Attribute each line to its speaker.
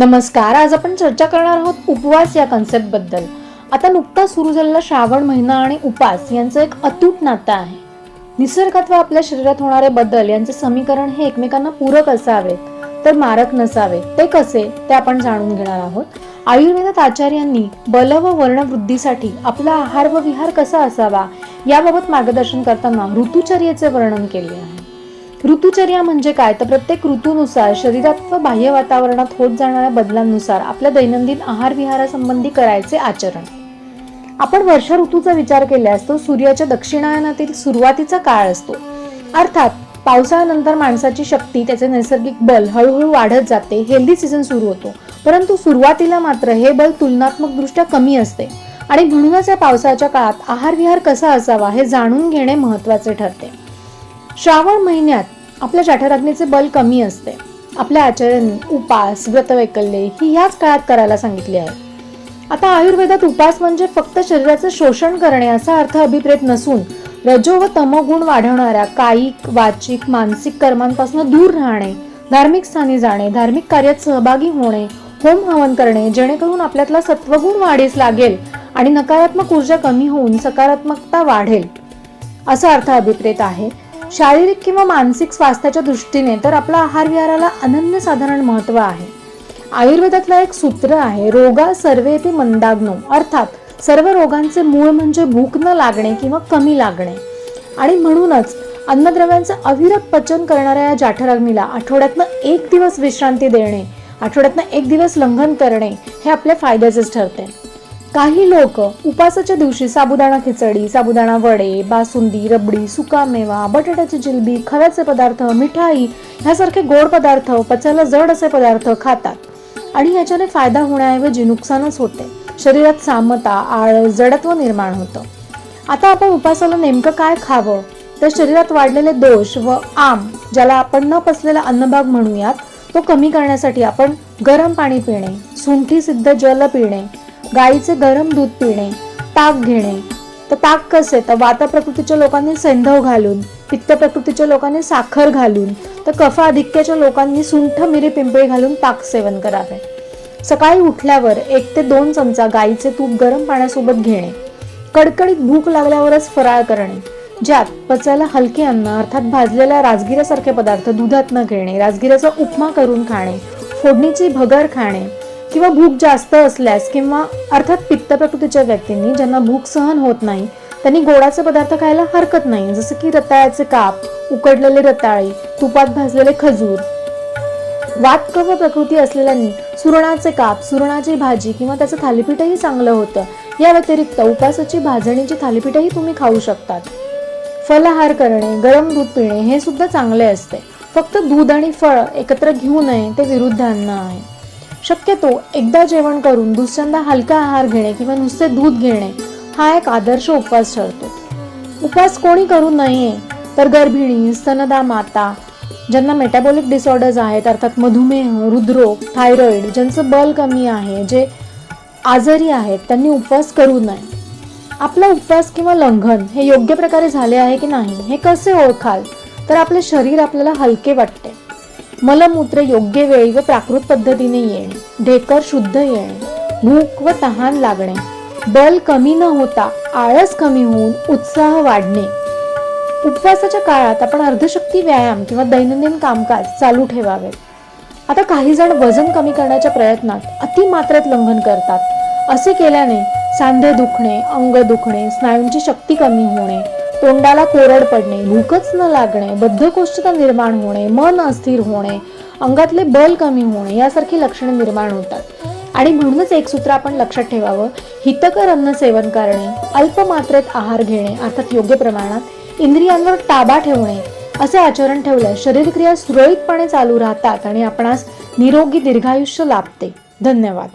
Speaker 1: नमस्कार आज आपण चर्चा करणार आहोत उपवास या कन्सेप्टबद्दल. आता नुकताच सुरू झालेला श्रावण महिना आणि उपास यांचं एक अतूट नातं आहे. निसर्गात व आपल्या शरीरात होणारे बदल यांचे समीकरण हे एकमेकांना पूरक असावेत. तर मारक नसावे ते कसे? ते आपण जाणून घेणार आहोत. आयुर्वेदात आचार्यांनी बल व वर्णवृद्धीसाठी आपला आहार व विहार कसा असावा याबाबत मार्गदर्शन करताना ऋतुचर्येचे वर्णन केले आहे. ऋतुचर्या म्हणजे काय? तर प्रत्येक ऋतूनुसार शरीरात व बाह्य वातावरणात होत जाणाऱ्या बदलांनुसार आपल्या दैनंदिन आहार विहारासंबंधी करायचे आचरण. आपण वर्ष ऋतूचा विचार केल्यास तो सूर्याच्या दक्षिणायनातील सुरुवातीचा काळ असतो. अर्थात पावसाळ्यानंतर माणसाची शक्ती त्याचे नैसर्गिक बल हळूहळू वाढत जाते हेल्दी सीझन सुरू होतो. परंतु सुरुवातीला मात्र हे बल तुलनात्मक दृष्ट्या कमी असते. आणि म्हणूनच या पावसाच्या काळात आहार विहार कसा असावा हे जाणून घेणे महत्त्वाचे ठरते. श्रावण महिन्यात आपल्या जठराग्नीचे बल कमी असते. आपल्या आचार्यांनी उपास व्रतवैकल्ये ही ह्याच काळात करायला सांगितले आहे. आता आयुर्वेदात उपास म्हणजे फक्त शरीराचं शोषण करणे असा अर्थ अभिप्रेत नसून रजो व तमगुण वाढवणाऱ्या कायिक वाचिक मानसिक कर्मांपासून दूर राहणे धार्मिक स्थानी जाणे धार्मिक कार्यात सहभागी होणे होम हवन करणे जेणेकरून आपल्यातला सत्वगुण वाढीस लागेल आणि नकारात्मक ऊर्जा कमी होऊन सकारात्मकता वाढेल. असा अर्थ अभिप्रेत आहे. शारीरिक किंवा मानसिक स्वास्थ्याच्या दृष्टीने तर आपला आहार विहाराला अनन्यसाधारण महत्त्व आहे. आयुर्वेदातलं एक सूत्र आहे रोगा सर्वे ते मंदाग्नो. अर्थात सर्व रोगांचे मूळ म्हणजे भूक न लागणे किंवा कमी लागणे. आणि म्हणूनच अन्नद्रव्यांचं अविरत पचन करणाऱ्या या जाठराग्नीला आठवड्यातनं एक दिवस विश्रांती देणे आठवड्यातनं एक दिवस लंघन करणे हे आपल्या फायद्याचेच ठरते. काही लोक उपासाच्या दिवशी साबुदाणा खिचडी साबुदाणा वडे बासुंदी रबडी सुकामेवा बटाट्याची जिलबी खव्याचे पदार्थ मिठाई ह्यासारखे गोड पदार्थ पचायला जड असे पदार्थ खातात. आणि याच्याने फायदा होण्याऐवजी नुकसानच होते. शरीरात सामता आळ जडत्व निर्माण होतं. आता आपण उपासाला नेमकं काय खावं? तर शरीरात वाढलेले दोष व आम ज्याला आपण न पसलेला अन्नभाग म्हणूयात तो कमी करण्यासाठी आपण गरम पाणी पिणे सुंठी सिद्ध जल पिणे गाईचे गरम दूध पिणे ताक घेणे. तर ताक कसे? तर वाता प्रकृतीच्या लोकांनी सैंधव घालून पित्त प्रकृतीच्या लोकांनी साखर घालून तर कफा अधिक्याच्या लोकांनी सुंठ मिरी पिंपळी घालून ताक सेवन करावे. सकाळी उठल्यावर एक ते दोन चमचा गाईचे तूप गरम पाण्यासोबत घेणे. कडकडीत भूक लागल्यावरच फराळ करणे. ज्यात पचायला हलके अन्न अर्थात भाजलेल्या राजगिऱ्यासारखे पदार्थ दुधात न घेणे राजगिऱ्याचा उपमा करून खाणे फोडणीची भगर खाणे किंवा भूक जास्त असल्यास किंवा अर्थात पित्त प्रकृतीच्या व्यक्तींनी ज्यांना भूक सहन होत नाही त्यांनी गोडाचे पदार्थ खायला हरकत नाही जसं की रताळ्याचे काप उकडलेले रताळी तुपात भाजलेले खजूर. वातकव प्रकृती असलेल्यांनी सुरणाचे काप सुरणाची भाजी किंवा त्याचं थालीपीठही चांगलं होतं. या व्यतिरिक्त उपासाची भाजणीची थालीपीठही तुम्ही खाऊ शकतात. फलाहार करणे गरम दूध पिणे हे सुद्धा चांगले असते. फक्त दूध आणि फळ एकत्र घेऊ नये ते विरुद्ध अन्न आहे. शक्यतो एकदा जेवण करून दुसऱ्यांदा हलका आहार घेणे किंवा नुसते दूध घेणे हा एक आदर्श उपवास ठरतो. उपवास कोणी करू नये तर गर्भिणी स्तनदा माता ज्यांना मेटाबॉलिक डिसऑर्डर्स आहेत अर्थात मधुमेह हृदरोग थायरॉईड ज्यांचं बल कमी आहे जे आजारी आहेत त्यांनी उपवास करू नये. आपला उपवास किंवा लंघन हे योग्य प्रकारे झाले आहे की नाही हे कसे ओळखाल? तर आपले शरीर आपल्याला हलके वाटते. मलमूत्र योग्य वेळी व प्राकृत पद्धतीने येणे. ढेकर शुद्ध येणे. भूक व तहान लागणे. बल कमी न होता आळस कमी होऊन उत्साह वाढणे. उपवासाच्या काळात आपण अर्धशक्ती व्यायाम किंवा दैनंदिन कामकाज चालू ठेवावे. आता काही जण वजन कमी करण्याच्या प्रयत्नात अतिमात्रेत लंघन करतात. असे केल्याने सांधे दुखणे अंग दुखणे स्नायूंची शक्ती कमी होणे तोंडाला कोरड पडणे भूकच न लागणे बद्धकोष्ठता निर्माण होणे मन अस्थिर होणे अंगातले बल कमी होणे यासारखी लक्षणे निर्माण होतात. आणि म्हणूनच एक सूत्र आपण लक्षात ठेवावं हितकर अन्न सेवन करणे अल्प मात्रेत आहार घेणे अर्थात योग्य प्रमाणात इंद्रियांवर ताबा ठेवणे असे आचरण ठेवल्यास शरीरक्रिया सुरळीतपणे चालू राहतात आणि आपणास निरोगी दीर्घायुष्य लाभते. धन्यवाद.